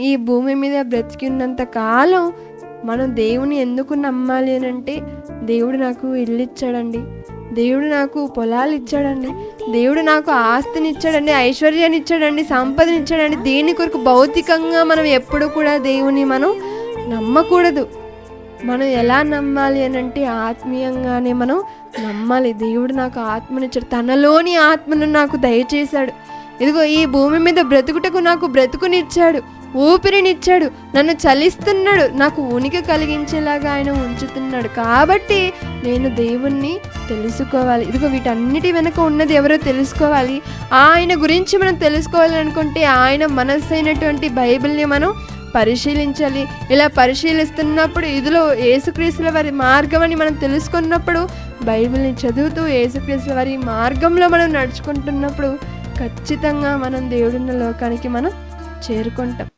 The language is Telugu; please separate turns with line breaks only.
ఈ భూమి మీద బ్రతికినంత కాలం మనం దేవుని ఎందుకు నమ్మాలి అని అంటే దేవుడు నాకు ఇల్లు ఇచ్చాడండి. దేవుడు నాకు పొలాలు ఇచ్చాడండి. దేవుడు నాకు ఆస్తిని ఇచ్చాడండి ఐశ్వర్యాన్ని ఇచ్చాడండి సంపదని ఇచ్చాడండి. దేని కొరకు భౌతికంగా మనం ఎప్పుడు కూడా దేవుని మనం నమ్మకూడదు. మనం ఎలా నమ్మాలి అని అంటే ఆత్మీయంగానే మనం నమ్మాలి. దేవుడు నాకు ఆత్మనిచ్చాడు తనలోని ఆత్మను నాకు దయచేశాడు. ఇదిగో ఈ భూమి మీద బ్రతుకుటకు నాకు బ్రతుకునిచ్చాడు. ఊపిరినిచ్చాడు. నన్ను చలిస్తున్నాడు. నాకు ఉనికి కలిగించేలాగా ఆయన ఉంచుతున్నాడు. కాబట్టి నేను దేవుణ్ణి తెలుసుకోవాలి. ఇదిగో వీటన్నిటి వెనుక ఉన్నది ఎవరో తెలుసుకోవాలి. ఆయన గురించి మనం తెలుసుకోవాలి అనుకుంటే ఆయన మనస్సు అయినటువంటి బైబిల్ని మనం పరిశీలించాలి. ఇలా పరిశీలిస్తున్నప్పుడు ఇదిలో ఏసుక్రీస్తుల వారి మార్గం అని మనం తెలుసుకున్నప్పుడు బైబిల్ని చదువుతూ ఏసుక్రీస్తుల వారి మార్గంలో మనం నడుచుకుంటున్నప్పుడు ఖచ్చితంగా మనం దేవుడున్న లోకానికి మనం చేరుకుంటాం.